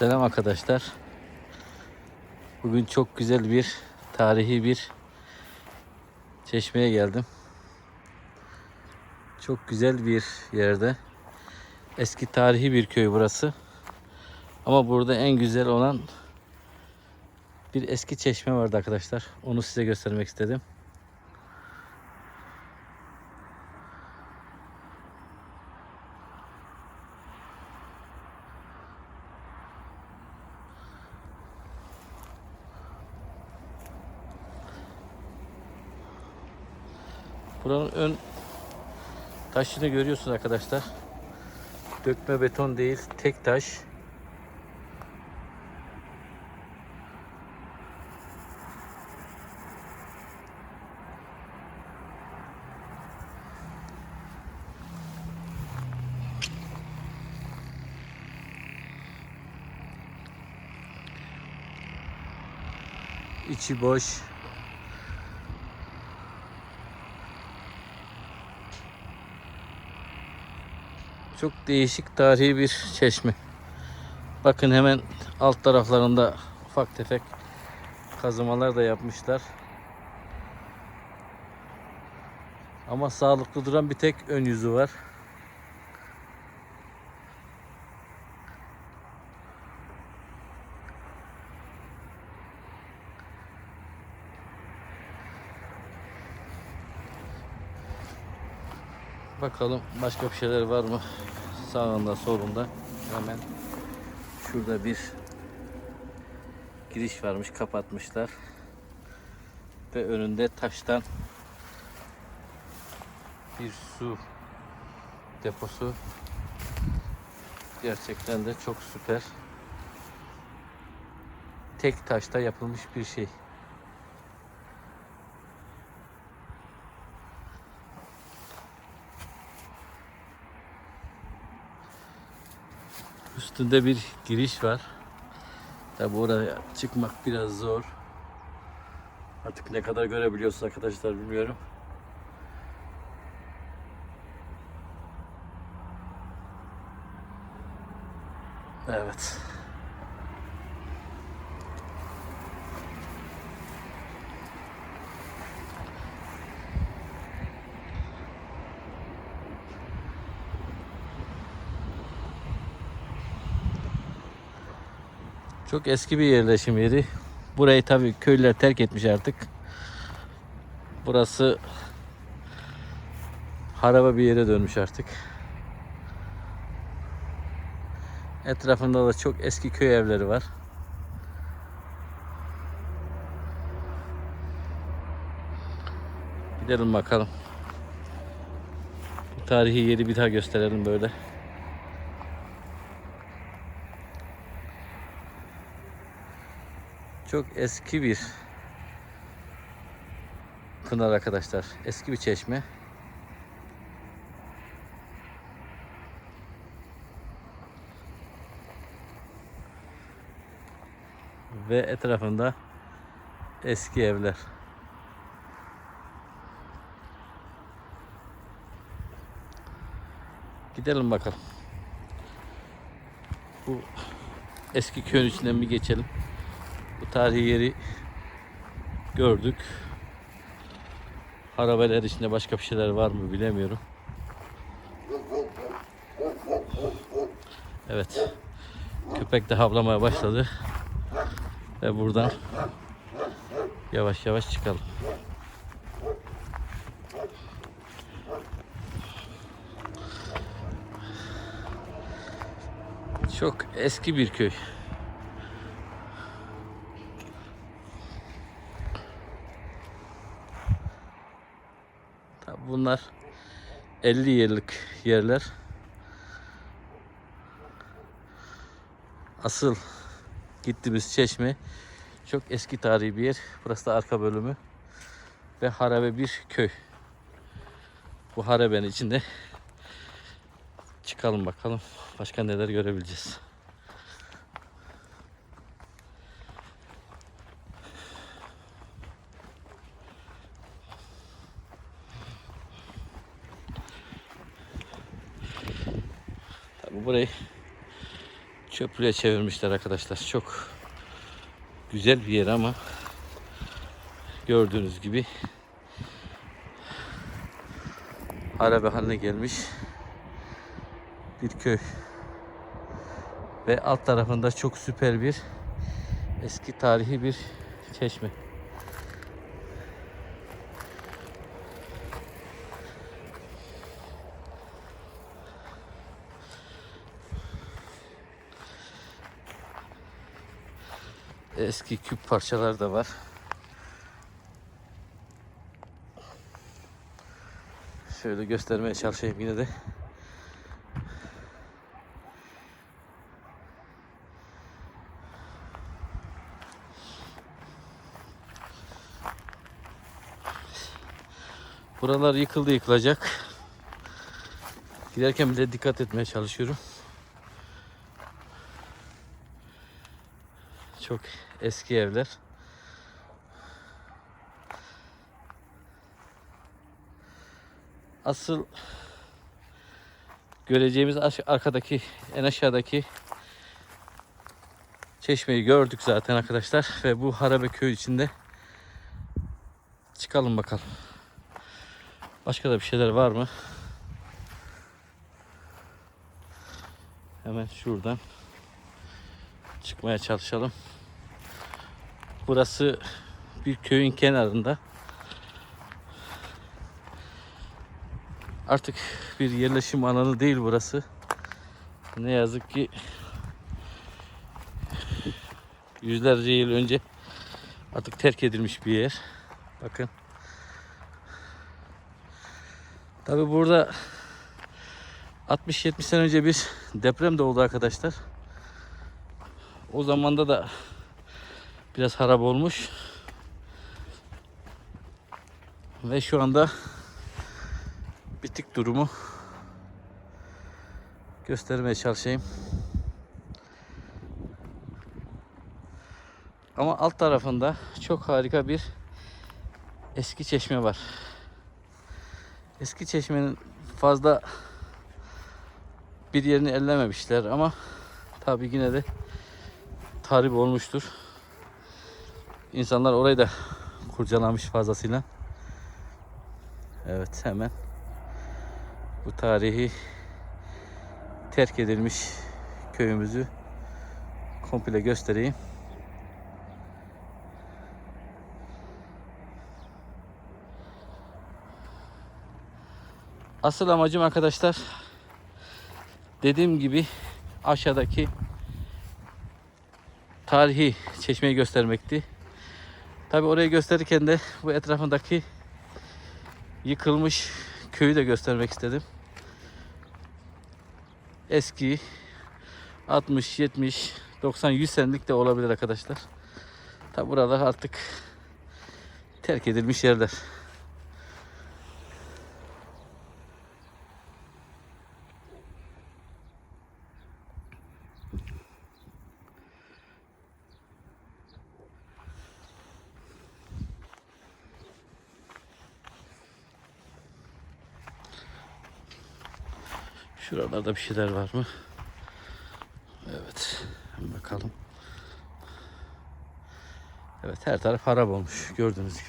Selam arkadaşlar. Bugün çok güzel bir tarihi bir çeşmeye geldim. Çok güzel bir yerde. Eski tarihi bir köy burası. Ama burada en güzel olan bir eski çeşme vardı arkadaşlar. Onu size göstermek istedim. Buranın ön taşını görüyorsunuz arkadaşlar. Dökme beton değil, tek taş. İçi boş. Çok değişik tarihi bir çeşme. Bakın hemen alt taraflarında ufak tefek kazımalar da yapmışlar. Ama sağlıklı duran bir tek ön yüzü var. Bakalım başka bir şeyler var mı? Sağında solunda hemen şurada bir giriş varmış kapatmışlar. Ve önünde taştan bir su deposu. Gerçekten de çok süper. Tek taşta yapılmış bir şey. Üstünde bir giriş var. Tabi oraya çıkmak biraz zor. Artık ne kadar görebiliyorsunuz arkadaşlar bilmiyorum. Evet. Çok eski bir yerleşim yeri. Burayı tabii köylüler terk etmiş artık. Burası haraba bir yere dönmüş artık. Etrafında da çok eski köy evleri var. Gidelim bakalım. Bu tarihi yeri bir daha gösterelim böyle. Çok eski bir pınar arkadaşlar. Eski bir çeşme. Ve etrafında eski evler. Gidelim bakalım. Bu eski köyün içinden bir geçelim. Bu tarihi yeri gördük. Harabeler içinde başka bir şeyler var mı bilemiyorum. Evet. Köpek de havlamaya başladı. Ve buradan yavaş yavaş çıkalım. Çok eski bir köy. Bunlar 50 yıllık yerler. Asıl gittiğimiz çeşme çok eski tarihi bir yer. Burası da arka bölümü ve harabe bir köy. Bu harabenin içinde çıkalım bakalım başka neler görebileceğiz. Burayı Çöplüğe çevirmişler arkadaşlar. Çok güzel bir yer ama gördüğünüz gibi harabe haline gelmiş bir köy. Ve alt tarafında çok süper bir eski tarihi bir çeşme. Eski küp parçalar da var. Şöyle göstermeye çalışayım yine de. Buralar yıkıldı yıkılacak. Giderken bile dikkat etmeye çalışıyorum. Çok eski evler. Asıl göreceğimiz arkadaki en aşağıdaki çeşmeyi gördük zaten arkadaşlar ve bu harabe köy içinde çıkalım bakalım. Başka da bir şeyler var mı? Hemen şuradan çıkmaya çalışalım. Burası bir köyün kenarında. Artık bir yerleşim alanı değil burası. Ne yazık ki yüzlerce yıl önce artık terk edilmiş bir yer. Bakın. Tabi burada 60-70 sene önce bir deprem de oldu arkadaşlar. O zamanda da biraz harap olmuş. Ve şu anda bitik durumu göstermeye çalışayım. Ama alt tarafında çok harika bir eski çeşme var. Eski çeşmenin fazla bir yerini ellememişler ama tabi yine de tahrip olmuştur. İnsanlar orayı da kurcalamış fazlasıyla. Evet hemen bu tarihi terk edilmiş köyümüzü komple göstereyim. Asıl amacım arkadaşlar dediğim gibi aşağıdaki tarihi çeşmeyi göstermekti. Tabi orayı gösterirken de bu etrafındaki yıkılmış köyü de göstermek istedim. Eski 60, 70, 90, 100 senelik de olabilir arkadaşlar. Tabi buralar artık terk edilmiş yerler. Şuralarda bir şeyler var mı? Evet. Bakalım. Evet her taraf harap olmuş gördüğünüz gibi.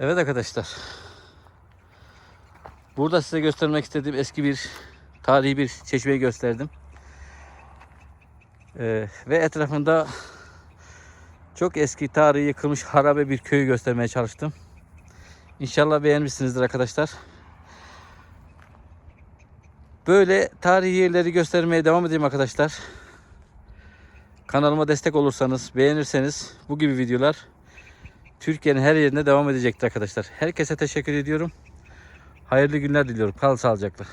Evet arkadaşlar. Burada size göstermek istediğim eski bir tarihi bir çeşmeyi gösterdim. Ee, ve etrafında çok eski tarihi yıkılmış harabe bir köyü göstermeye çalıştım. İnşallah beğenmişsinizdir arkadaşlar. Böyle tarihi yerleri göstermeye devam edeyim arkadaşlar. Kanalıma destek olursanız, beğenirseniz bu gibi videolar Türkiye'nin her yerinde devam edecektir arkadaşlar. Herkese teşekkür ediyorum. Hayırlı günler diliyorum. Kal sağlıcakla.